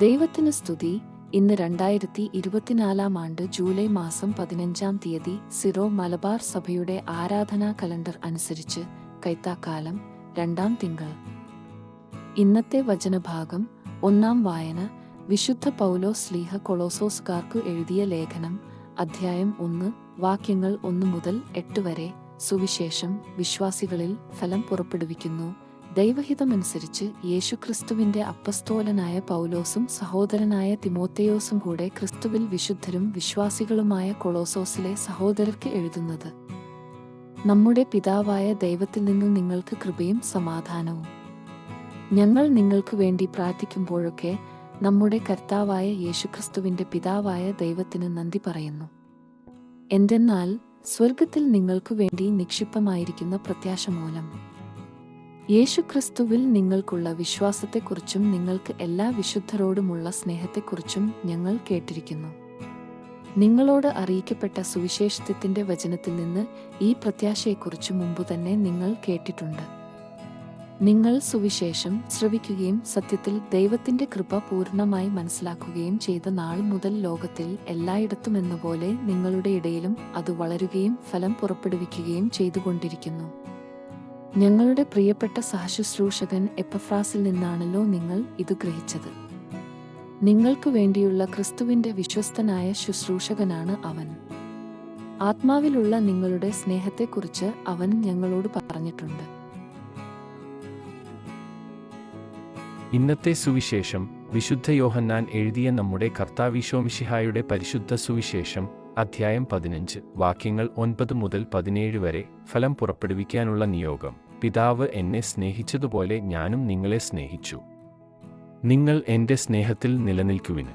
ദൈവത്തിന് സ്തുതി. ഇന്ന് രണ്ടായിരത്തി ഇരുപത്തിനാലാം ആണ്ട് ജൂലൈ മാസം പതിനഞ്ചാം തീയതി സിറോ മലബാർ സഭയുടെ ആരാധനാ കലണ്ടർ അനുസരിച്ച് കൈത്താക്കാലം രണ്ടാം തിങ്കൾ. ഇന്നത്തെ വചനഭാഗം ഒന്നാം വായന വിശുദ്ധ പൗലോ സ്ലീഹ കൊളോസോസുകാർക്കു എഴുതിയ ലേഖനം അധ്യായം ഒന്ന് വാക്യങ്ങൾ ഒന്ന് മുതൽ എട്ട് വരെ സുവിശേഷം വിശ്വാസികളിൽ ഫലം പുറപ്പെടുവിക്കുന്നു. ദൈവഹിതമനുസരിച്ച് യേശുക്രിസ്തുവിന്റെ അപ്പസ്തോലനായ പൗലോസും സഹോദരനായ തിമോത്തയോസും കൂടെ ക്രിസ്തുവിൽ വിശുദ്ധരും വിശ്വാസികളുമായ കൊളോസോസിലെ സഹോദരർക്ക് എഴുതുന്നത്. നമ്മുടെ പിതാവായ ദൈവത്തിൽ നിന്ന് നിങ്ങൾക്ക് കൃപയും സമാധാനവും. ഞങ്ങൾ നിങ്ങൾക്ക് വേണ്ടി പ്രാർത്ഥിക്കുമ്പോഴൊക്കെ നമ്മുടെ കർത്താവായ യേശുക്രിസ്തുവിന്റെ പിതാവായ ദൈവത്തിന് നന്ദി പറയുന്നു. എന്തെന്നാൽ സ്വർഗത്തിൽ നിങ്ങൾക്കു വേണ്ടി നിക്ഷിപ്തമായിരിക്കുന്ന പ്രത്യാശ മൂലം യേശുക്രിസ്തുവിൽ നിങ്ങൾക്കുള്ള വിശ്വാസത്തെക്കുറിച്ചും നിങ്ങൾക്ക് എല്ലാ വിശുദ്ധരോടുമുള്ള സ്നേഹത്തെക്കുറിച്ചും ഞങ്ങൾ കേട്ടിരിക്കുന്നു. നിങ്ങളോട് അറിയിക്കപ്പെട്ട സുവിശേഷത്തിന്റെ വചനത്തിൽ നിന്ന് ഈ പ്രത്യാശയെക്കുറിച്ച് മുമ്പ് തന്നെ നിങ്ങൾ കേട്ടിട്ടുണ്ട്. നിങ്ങൾ സുവിശേഷം ശ്രവിക്കുകയും സത്യത്തിൽ ദൈവത്തിന്റെ കൃപ പൂർണമായി മനസ്സിലാക്കുകയും ചെയ്ത നാൾ മുതൽ ലോകത്തിൽ എല്ലായിടത്തും എന്നപോലെ നിങ്ങളുടെ ഇടയിലും അത് വളരുകയും ഫലം പുറപ്പെടുവിക്കുകയും ചെയ്തുകൊണ്ടിരിക്കുന്നു. ഞങ്ങളുടെ പ്രിയപ്പെട്ട സഹശുശ്രൂഷകൻ എപ്പഫ്രാസിൽ നിന്നാണല്ലോ നിങ്ങൾ ഇത് ഗ്രഹിച്ചത്. നിങ്ങൾക്ക് വേണ്ടിയുള്ള ക്രിസ്തുവിന്റെ വിശ്വസ്തനായ ശുശ്രൂഷകനാണ് അവൻ. ആത്മാവിലുള്ള നിങ്ങളുടെ സ്നേഹത്തെക്കുറിച്ച് അവൻ ഞങ്ങളോട് പറഞ്ഞിട്ടുണ്ട്. ഇന്നത്തെ സുവിശേഷം വിശുദ്ധ യോഹന്നാൻ എഴുതിയ നമ്മുടെ കർത്താവിശോമിഷിഹായുടെ പരിശുദ്ധ സുവിശേഷം അധ്യായം പതിനഞ്ച്. വാക്യങ്ങൾ ഒൻപത് മുതൽ പതിനേഴ് വരെ ഫലം പുറപ്പെടുവിക്കാനുള്ള നിയോഗം. പിതാവ് എന്നെ സ്നേഹിച്ചതുപോലെ ഞാനും നിങ്ങളെ സ്നേഹിച്ചു. നിങ്ങൾ എന്റെ സ്നേഹത്തിൽ നിലനിൽക്കുവിന്.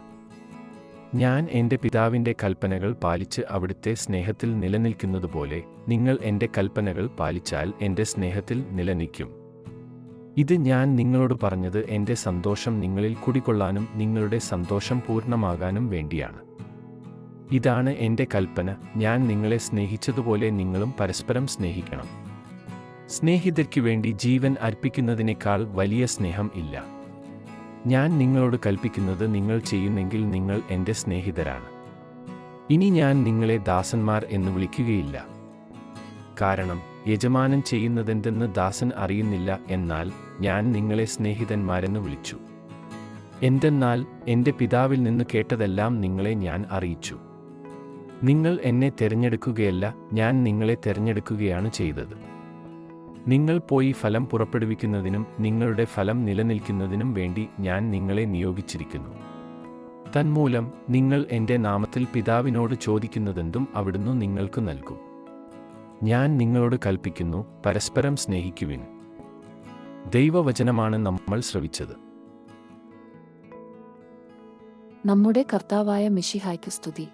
ഞാൻ എന്റെ പിതാവിന്റെ കൽപ്പനകൾ പാലിച്ച് അവിടുത്തെ സ്നേഹത്തിൽ നിലനിൽക്കുന്നതുപോലെ നിങ്ങൾ എന്റെ കൽപ്പനകൾ പാലിച്ചാൽ എന്റെ സ്നേഹത്തിൽ നിലനിൽക്കും. ഇത് ഞാൻ നിങ്ങളോട് പറഞ്ഞത് എന്റെ സന്തോഷം നിങ്ങളിൽ കുടികൊള്ളാനും നിങ്ങളുടെ സന്തോഷം പൂർണമാകാനും വേണ്ടിയാണ്. ഇതാണ് എന്റെ കൽപ്പന. ഞാൻ നിങ്ങളെ സ്നേഹിച്ചതുപോലെ നിങ്ങളും പരസ്പരം സ്നേഹിക്കണം. സ്നേഹിതർക്കു വേണ്ടി ജീവൻ അർപ്പിക്കുന്നതിനേക്കാൾ വലിയ സ്നേഹം ഇല്ല. ഞാൻ നിങ്ങളോട് കൽപ്പിക്കുന്നത് നിങ്ങൾ ചെയ്യുന്നെങ്കിൽ നിങ്ങൾ എന്റെ സ്നേഹിതരാണ്. ഇനി ഞാൻ നിങ്ങളെ ദാസന്മാർ എന്ന് വിളിക്കുകയില്ല. കാരണം യജമാനൻ ചെയ്യുന്നതെന്തെന്ന് ദാസൻ അറിയുന്നില്ല എന്നാൽ ഞാൻ നിങ്ങളെ സ്നേഹിതന്മാരെന്ന് വിളിച്ചു. എന്തെന്നാൽ എന്റെ പിതാവിൽ നിന്ന് കേട്ടതെല്ലാം നിങ്ങളെ ഞാൻ അറിയിച്ചു. നിങ്ങൾ എന്നെ തിരഞ്ഞെടുക്കുകയല്ല ഞാൻ നിങ്ങളെ തിരഞ്ഞെടുക്കുകയാണ് ചെയ്തത്. നിങ്ങൾ പോയി ഫലം പുറപ്പെടുവിക്കുന്നതിനും നിങ്ങളുടെ ഫലം നിലനിൽക്കുന്നതിനും വേണ്ടി ഞാൻ നിങ്ങളെ നിയോഗിച്ചിരിക്കുന്നു. തന്മൂലം നിങ്ങൾ എന്റെ നാമത്തിൽ പിതാവിനോട് ചോദിക്കുന്നതെന്തും അവിടുന്ന് നിങ്ങൾക്ക് നൽകും. ഞാൻ നിങ്ങളോട് കൽപ്പിക്കുന്നു പരസ്പരം സ്നേഹിക്കുവിൻ. ദൈവവചനമാണ് നമ്മൾ ശ്രവിച്ചത്. നമ്മുടെ കർത്താവായ മിഷിഹായ്ക്ക് സ്തുതി.